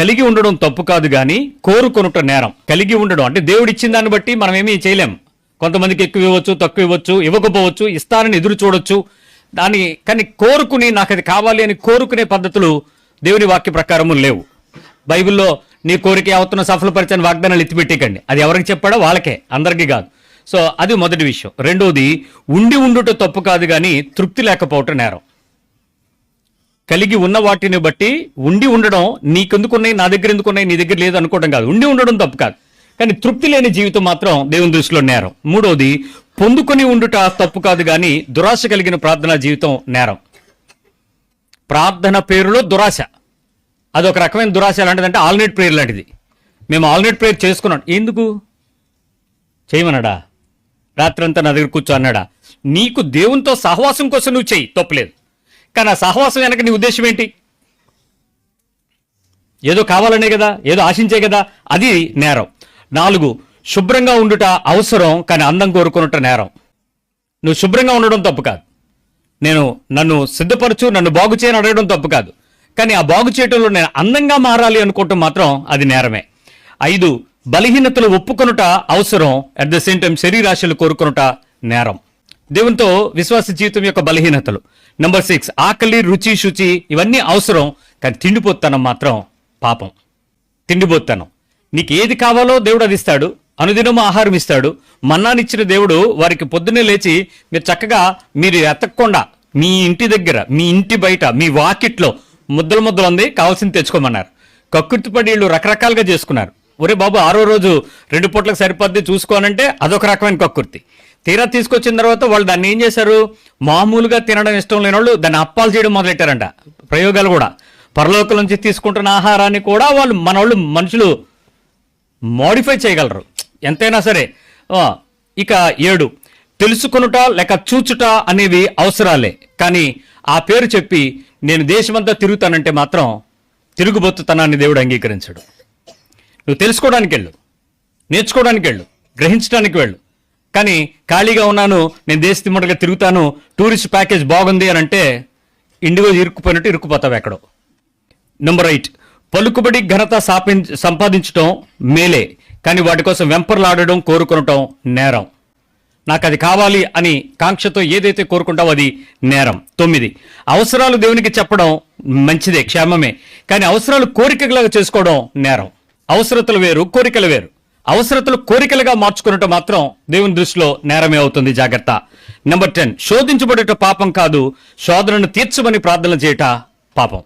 కలిగి ఉండడం తప్పు కాదు కానీ కోరుకొనుట నేరం. కలిగి ఉండడం. అంటే దేవుడు ఇచ్చిన దాన్ని బట్టి మనం ఏమీ చేయలేం. కొంతమందికి ఎక్కువ ఇవ్వచ్చు తక్కువ ఇవ్వచ్చు ఇవ్వకపోవచ్చు ఇస్తానని ఎదురు చూడొచ్చు. దాని కానీ కోరుకుని నాకు అది కావాలి అని కోరుకునే పద్ధతులు దేవుని వాక్య ప్రకారము లేవు. బైబిల్లో నీ కోరిక అవుతున్న సఫలపరిచని వాగ్దానాలు ఎత్తిపెట్టేకండి. అది ఎవరికి చెప్పాడో వాళ్ళకే అందరికీ కాదు. సో అది మొదటి విషయం. రెండోది ఉండి ఉండుట తప్పు కాదు కానీ తృప్తి లేకపోవటం నేరం. కలిగి ఉన్న వాటిని బట్టి ఉండి ఉండడం నీకెందుకున్నాయి నా దగ్గర ఎందుకున్నాయి నీ దగ్గర లేదు అనుకోవడం కాదు. ఉండి ఉండడం తప్పు కాదు. కానీ తృప్తి లేని జీవితం మాత్రం దేవుని దృష్టిలో నేరం. మూడోది పొందుకొని ఉండుట తప్పు కాదు కానీ దురాశ కలిగిన ప్రార్థనా జీవితం నేరం. ప్రార్థన పేరులో దురాశ. అదొక రకమైన దురాశ ఎలాంటిదంటే ఆల్నైట్ ప్రేయర్ లాంటిది. మేము ఆల్నైట్ ప్రేయర్ చేసుకున్నాం. ఎందుకు? చేయమన్నాడా? రాత్రంతా నా దగ్గర కూర్చో అన్నాడా? నీకు దేవునితో సహవాసం కోసం నువ్వు చెయ్యి. తప్పలేదు కానీ ఆ సహవాసం వెనక నీ ఉద్దేశం ఏంటి? ఏదో కావాలనే కదా ఏదో ఆశించే కదా అది నేరం. నాలుగు శుభ్రంగా ఉండుట అవసరం కానీ అందం కోరుకున్నట నేరం. నువ్వు శుభ్రంగా ఉండడం తప్పు కాదు. నేను నన్ను సిద్ధపరచు నన్ను బాగు చేయని అడగడం తప్పు కాదు. కానీ ఆ బాగు చేయటంలో నేను అందంగా మారాలి అనుకోవటం మాత్రం అది నేరమే. ఐదు బలహీనతలు ఒప్పుకొనుట అవసరం అట్ ద సేమ్ టైం శరీరాశలు కోరుకొనుట నేరం. దేవునితో విశ్వాస జీవితం యొక్క బలహీనతలు. నెంబర్ సిక్స్ ఆకలి రుచి శుచి ఇవన్నీ అవసరం కానీ తిండిపోతానం మాత్రం పాపం. తిండిపోతాను. నీకు ఏది కావాలో దేవుడు అది ఇస్తాడు. అనుదినము ఆహారం ఇస్తాడు. మన్నానిచ్చిన దేవుడు వారికి పొద్దున్నే లేచి మీరు చక్కగా మీరు ఎతక్కుండా మీ ఇంటి దగ్గర మీ ఇంటి బయట మీ వాకిట్లో ముద్దలు ముద్దలు ఉంది కావాల్సింది తెచ్చుకోమన్నారు. కక్కుర్తిపడి వీళ్ళు రకరకాలుగా చేసుకున్నారు. ఒరే బాబు ఆరో రోజు రెండు పూట్లకు సరిపోద్ది చూసుకోనంటే అదొక రకమైన కక్కుర్తి తీరా తీసుకొచ్చిన తర్వాత వాళ్ళు దాన్ని ఏం చేశారు? మామూలుగా తినడం ఇష్టం లేని వాళ్ళు దాన్ని అప్పాలు చేయడం మొదలెట్టారంట. ప్రయోగాలు కూడా. పరలోకం నుంచి తీసుకుంటున్న ఆహారాన్ని కూడా వాళ్ళు మన వాళ్ళు మనుషులు మోడిఫై చేయగలరు. ఎంతైనా సరే ఇక ఏడు. తెలుసుకొనుట లేక చూచుట అనేవి అవసరాలే. కానీ ఆ పేరు చెప్పి నేను దేశమంతా తిరుగుతానంటే మాత్రం తిరుగుబోతుతనాన్ని దేవుడు అంగీకరించడు. నువ్వు తెలుసుకోవడానికి వెళ్ళు నేర్చుకోవడానికి వెళ్ళు గ్రహించడానికి వెళ్ళు కానీ ఖాళీగా ఉన్నాను నేను దేశ తిరుగుతాను టూరిస్ట్ ప్యాకేజ్ బాగుంది అని అంటే ఇండిగో ఇరుక్కుపోయినట్టు ఇరుక్కుపోతావు ఎక్కడో. నెంబర్ ఎయిట్ పలుకుబడి ఘనత సాపించ సంపాదించటం మేలే కానీ వాటి కోసం వెంపర్లాడడం కోరుకునటం నేరం. నాకు అది కావాలి అని కాంక్షతో ఏదైతే కోరుకుంటావో అది నేరం. తొమ్మిది. అవసరాలు దేవునికి చెప్పడం మంచిదే క్షేమమే కానీ అవసరాలు కోరికలాగా చేసుకోవడం నేరం. అవసరతలు వేరు కోరికలు వేరు. అవసరతలు కోరికలుగా మార్చుకున్నట్టు మాత్రం దేవుని దృష్టిలో నేరమే అవుతుంది. జాగ్రత్త. నెంబర్ టెన్ శోధించబడేట పాపం కాదు శోధనను తీర్చమని ప్రార్థన చేయట పాపం.